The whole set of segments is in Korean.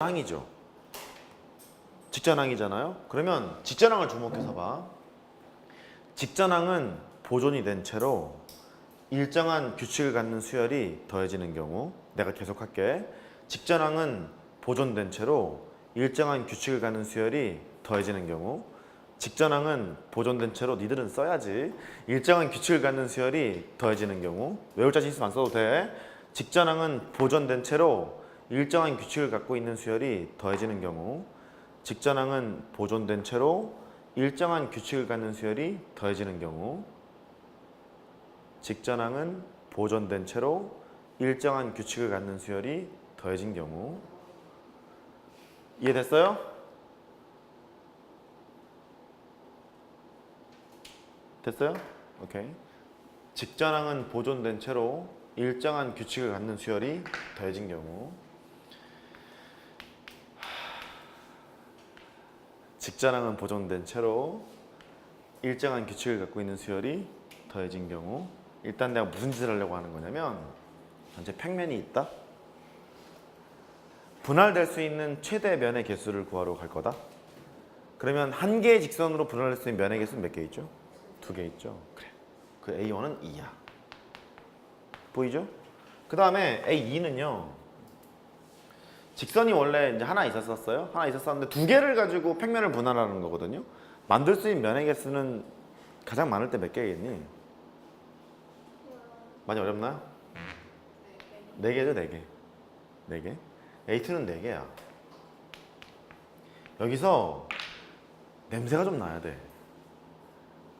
직전항이죠. 직전항이잖아요. 그러면 직전항을 주목해서 봐. 직전항은 보존이 된 채로 일정한 규칙을 갖는 수열이 더해지는 경우 내가 계속 할게. 직전항은 보존된 채로 일정한 규칙을 갖는 수열이 더해지는 경우 직전항은 보존된 채로 니들은 써야지 일정한 규칙을 갖는 수열이 더해지는 경우 외울 자신 있으면 안 써도 돼 직전항은 보존된 채로 일정한 규칙을 갖고 있는 수열이 더해지는 경우 직전항은 보존된 채로 일정한 규칙을 갖는 수열이 더해지는 경우 직전항은 보존된 채로 일정한 규칙을 갖는 수열이 더해진 경우 이해됐어요? 됐어요? 오케이. 직전항은 보존된 채로 일정한 규칙을 갖는 수열이 더해진 경우 직전항은 보존된 채로 일정한 규칙을 갖고 있는 수열이 더해진 경우 일단 내가 무슨 짓을 하려고 하는 거냐면 전체 평면이 있다? 분할될 수 있는 최대 면의 개수를 구하러 갈 거다? 그러면 한 개의 직선으로 분할될 수 있는 면의 개수는 몇 개 있죠? 두 개 있죠? 그래. 그 A1은 2야. 보이죠? 그 다음에 A2는요 직선이 원래 이제 하나 있었었어요. 하나 있었었는데 두 개를 가지고 평면을 분할하는 거거든요. 만들 수 있는 면의 개수는 가장 많을 때 몇 개겠니? 많이 어렵나요? 네 개죠, 네 개. 네 개. 에이트는 네 개야. 여기서 냄새가 좀 나야 돼.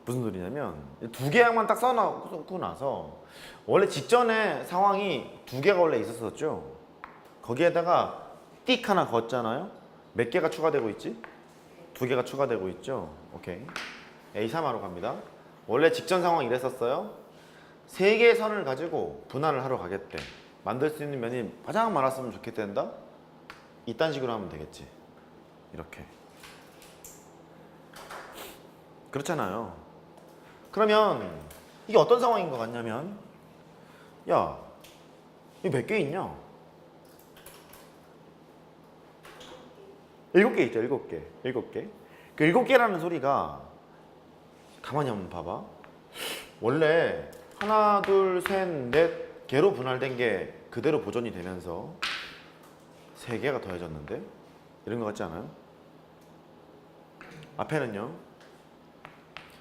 무슨 소리냐면 두 개양만 딱 써놓고 나서 원래 직전에 상황이 두 개가 원래 있었었죠. 거기에다가 띡 하나 걷잖아요. 몇 개가 추가되고 있지? 두 개가 추가되고 있죠. 오케이. A3하러 갑니다. 원래 직전 상황 이랬었어요. 세 개의 선을 가지고 분할을 하러 가겠대. 만들 수 있는 면이 가장 많았으면 좋겠단다. 이딴 식으로 하면 되겠지. 이렇게. 그렇잖아요. 그러면 이게 어떤 상황인 것 같냐면, 야, 이거 몇개 있냐? 일곱 개 있죠, 일곱 개. 일곱 개. 그 일곱 개라는 소리가 가만히 한번 봐봐. 원래 하나, 둘, 셋, 넷 개로 분할된 게 그대로 보존이 되면서 세 개가 더해졌는데 이런 것 같지 않아요? 앞에는요.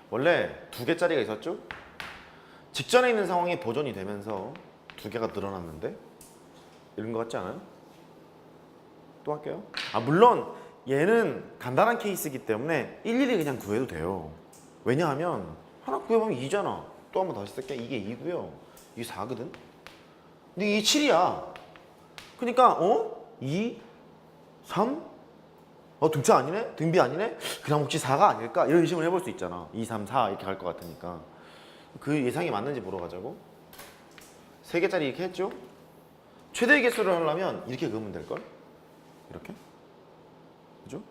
원래 두 개짜리가 있었죠? 직전에 있는 상황이 보존이 되면서 두 개가 늘어났는데 이런 것 같지 않아요? 또 할게요. 아 물론 얘는 간단한 케이스이기 때문에 일일이 그냥 구해도 돼요. 왜냐하면 하나 구해보면 2잖아. 또 한 번 다시 쓸게. 이게 2고요. 이게 4거든. 근데 이게 7이야. 그러니까 어? 2, 3? 어 등차 아니네? 등비 아니네? 그냥 혹시 4가 아닐까? 이런 의심을 해볼 수 있잖아. 2, 3, 4 이렇게 갈 것 같으니까. 그 예상이 맞는지 보러 가자고. 세 개짜리 이렇게 했죠? 최대 개수를 하려면 이렇게 그으면 될걸? 이렇게? 그죠?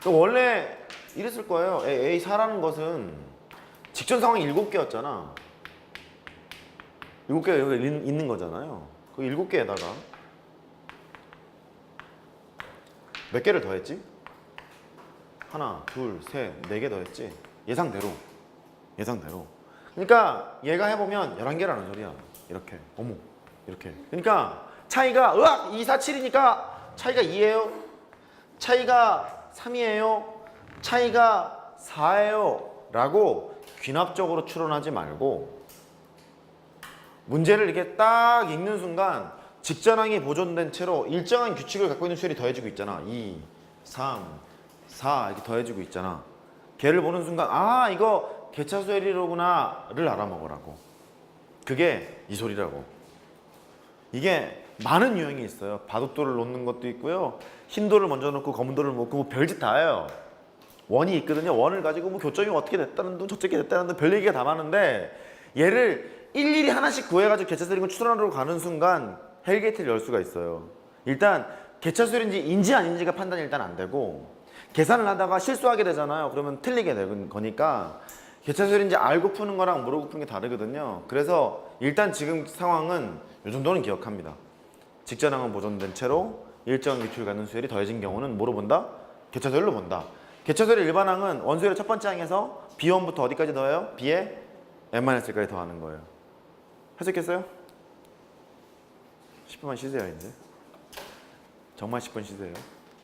그러니까 원래 이랬을 거예요. A, A4라는 것은 직전 상황이 7개였잖아. 7개가 여기 있- 있는 거잖아요. 그 7개에다가 몇 개를 더했지? 하나, 둘, 셋, 네 개 더했지? 예상대로. 예상대로. 그러니까 얘가 해보면 11개라는 소리야. 이렇게. 어머. 이렇게. 그러니까 차이가 으악! 2, 4, 7이니까 차이가 2예요. 차이가 3이에요. 차이가 4예요. 라고 귀납적으로 추론하지 말고 문제를 이렇게 딱 읽는 순간 직전항이 보존된 채로 일정한 규칙을 갖고 있는 수열이 더해지고 있잖아. 2, 3, 4 이렇게 더해지고 있잖아. 걔를 보는 순간 아 이거 개차 수열이로구나를 알아먹으라고. 그게 이 소리라고. 이게 많은 유형이 있어요. 바둑돌을 놓는 것도 있고요. 흰 돌을 먼저 놓고 검은 돌을 놓고 뭐 별짓 다 해요. 원이 있거든요. 원을 가지고 뭐 교점이 어떻게 됐다는 둥 저쪽이 됐다는 둥별 얘기가 다 많은데 얘를 일일이 하나씩 구해가지고 개차수열인 추론하러 가는 순간 헬게이트를 열 수가 있어요. 일단 개차수열인지 인지 아닌지가 판단이 일단 안 되고 계산을 하다가 실수하게 되잖아요. 그러면 틀리게 되는 거니까 개차수열인지 알고 푸는 거랑 모르고 푸는 게 다르거든요. 그래서 일단 지금 상황은 이 정도는 기억합니다. 직전항은 보존된 채로 일정 위치를 갖는 수열이 더해진 경우는 뭐로 본다? 개차수열로 본다. 개차수열의 일반항은 원수열의 첫 번째 항에서 B1부터 어디까지 더해요? B에 n-1까지 더하는 거예요. 있겠어요? 10분만 쉬세요 이제. 정말 10분 쉬세요.